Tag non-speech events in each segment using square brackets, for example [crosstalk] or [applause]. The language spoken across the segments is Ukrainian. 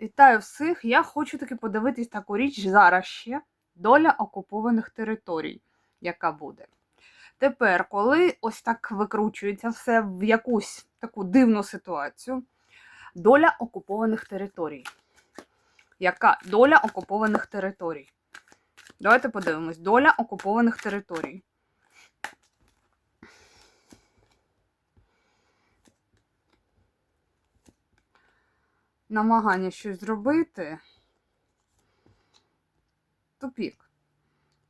Вітаю всіх. Я хочу таки подивитись таку річ зараз ще. Доля окупованих територій, яка буде. Тепер, коли ось так викручується все в якусь таку дивну ситуацію, доля окупованих територій. Яка доля окупованих територій? Давайте подивимось. Доля окупованих територій. Намагання щось зробити. Тупік.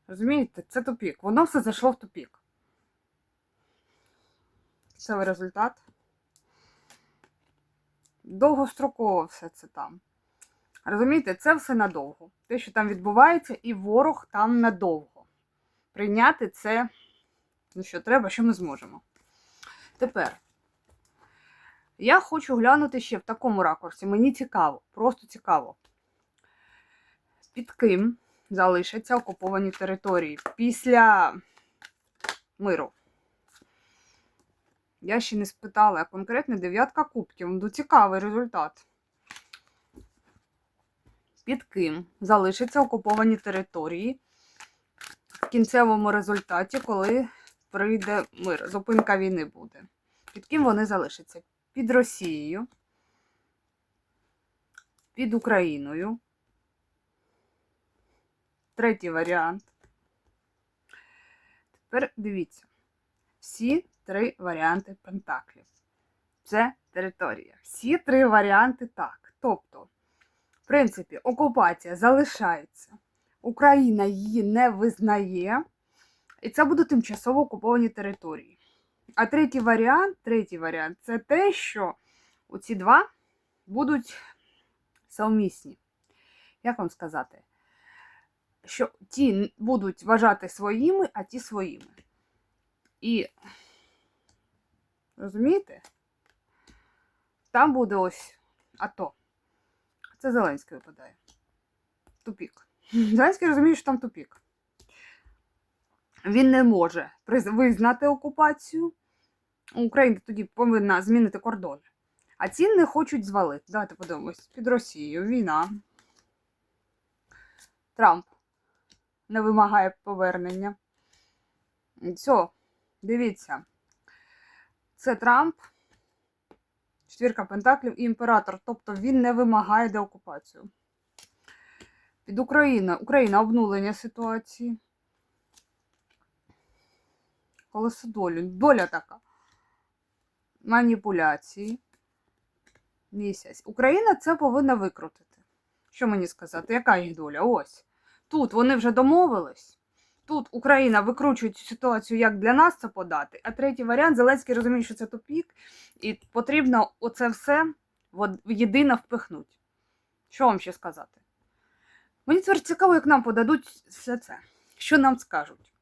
Розумієте, це тупік. Воно все зайшло в тупік. Це результат. Довгостроково все це там. Розумієте, це все надовго. Те, що там відбувається, і ворог там надовго. Прийняти це, ну що треба, що ми зможемо. Тепер. Я хочу глянути ще в такому ракурсі. Мені цікаво, просто цікаво. Під ким залишаться окуповані території після миру. Я ще не спитала, конкретно дев'ятка кубків. Ну, цікавий результат. Під ким залишаться окуповані території в кінцевому результаті, коли прийде мир, зупинка війни буде. Під ким вони залишаться? Під Росією, під Україною. Третій варіант. Тепер дивіться. Всі три варіанти Пентаклів. Це територія. Всі три варіанти так. Тобто, в принципі, окупація залишається. Україна її не визнає. І це будуть тимчасово окуповані території. А третій варіант, третій варіант це те, що оці два будуть совмісні. Як вам сказати? Що ті будуть вважати своїми, а ті своїми. І, розумієте? Там буде ось АТО. Це Зеленський випадає. Тупік. [laughs] Зеленський розуміє, що там тупік. Він не може визнати окупацію. Україна тоді повинна змінити кордони. А ці не хочуть звалити. Давайте подивимось. Під Росією війна. Трамп не вимагає повернення. Все, дивіться. Це Трамп, четвірка Пентаклів і імператор. Тобто він не вимагає деокупацію. Під Україна. Україна обнулення ситуації. Колесо долю. Доля така маніпуляції. Місяць. Україна це повинна викрутити. Що мені сказати? Яка їх доля? Ось. Тут вони вже домовились. Тут Україна викручує ситуацію, як для нас це подати. А третій варіант Зеленський розуміє, що це тупік, і потрібно оце все єдино впихнути. Що вам ще сказати? Мені тепер цікаво, як нам подадуть все це. Що нам скажуть?